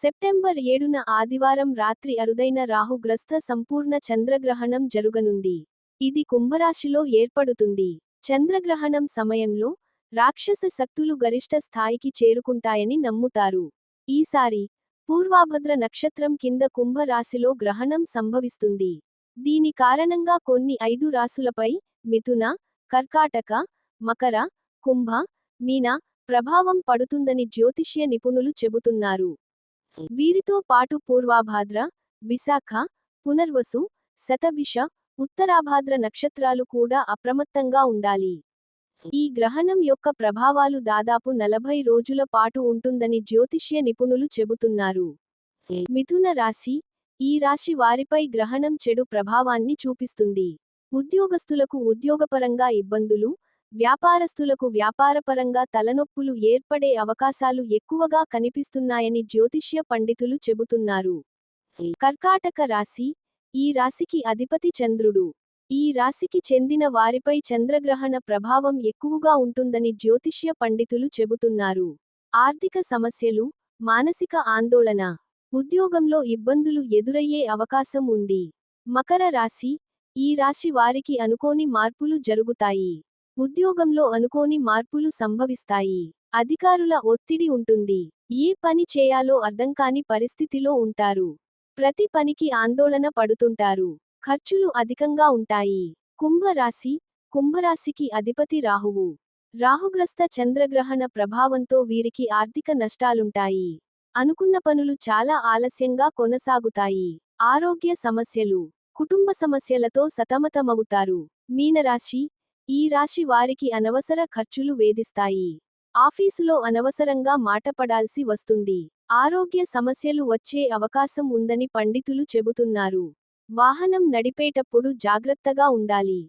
September ఏడున ఆదివారం రాత్రి అరుదైన రాహుగ్రస్త సంపూర్ణ చంద్రగ్రహణం జరుగనుంది. ఇది కుంభరాశిలో ఏర్పడుతుంది. చంద్రగ్రహణం సమయంలో రాక్షస శక్తులు గరిష్ట స్థాయికి చేరుకుంటాయని నమ్ముతారు. ఈసారి పూర్వాభద్ర నక్షత్రం కింద కుంభరాశిలో గ్రహణం సంభవిస్తుంది. దీని కారణంగా కొన్ని ఐదు రాశులపై మిథున కర్కాటక మకర కుంభ మీన ప్రభావం పడుతుందని జ్యోతిష్య నిపుణులు చెబుతున్నారు. వీరితో పాటు పూర్వాభాద్ర విశాఖ పునర్వసు శతభిష ఉత్తరాభాద్ర నక్షత్రాలు కూడా అప్రమత్తంగా ఉండాలి. ఈ గ్రహణం యొక్క ప్రభావాలు దాదాపు నలభై రోజుల పాటు ఉంటుందని జ్యోతిష్య నిపుణులు చెబుతున్నారు. మిథున రాశి ఈ రాశి వారిపై గ్రహణం చెడు ప్రభావాన్ని చూపిస్తుంది. ఉద్యోగస్తులకు ఉద్యోగపరంగా ఇబ్బందులు వ్యాపారస్తులకు వ్యాపారపరంగా తలనొప్పులు ఏర్పడే అవకాశాలు ఎక్కువగా కనిపిస్తున్నాయని జ్యోతిష్య పండితులు చెబుతున్నారు. కర్కాటక రాశి ఈ రాశికి అధిపతి చంద్రుడు. ఈ రాశికి చెందిన వారిపై చంద్రగ్రహణ ప్రభావం ఎక్కువగా ఉంటుందని జ్యోతిష్య పండితులు చెబుతున్నారు. ఆర్థిక సమస్యలు మానసిక ఆందోళన ఉద్యోగంలో ఇబ్బందులు ఎదురయ్యే అవకాశం ఉంది. మకర రాశి ఈ రాశి వారికి అనుకోని మార్పులు జరుగుతాయి. ఉద్యోగంలో అనుకోని మార్పులు సంభవిస్తాయి. అధికారుల ఒత్తిడి ఉంటుంది. ఏ పని చేయాలో అర్థం కాని పరిస్థితిలో ఉంటారు. ప్రతి పనికి ఆందోళన పడుతుంటారు. ఖర్చులు అధికంగా ఉంటాయి. కుంభరాశి కుంభరాశికి అధిపతి రాహువు. రాహుగ్రస్త చంద్రగ్రహణ ప్రభావంతో వీరికి ఆర్థిక నష్టాలుంటాయి. అనుకున్న పనులు చాలా ఆలస్యంగా కొనసాగుతాయి. ఆరోగ్య సమస్యలు కుటుంబ సమస్యలతో సతమతమవుతారు. మీనరాశి ఈ రాశి వారికి అనవసర ఖర్చులు వేధిస్తాయి. ఆఫీసులో అనవసరంగా మాటపడాల్సి వస్తుంది. ఆరోగ్య సమస్యలు వచ్చే అవకాశం ఉందని పండితులు చెబుతున్నారు. వాహనం నడిపేటప్పుడు జాగ్రత్తగా ఉండాలి.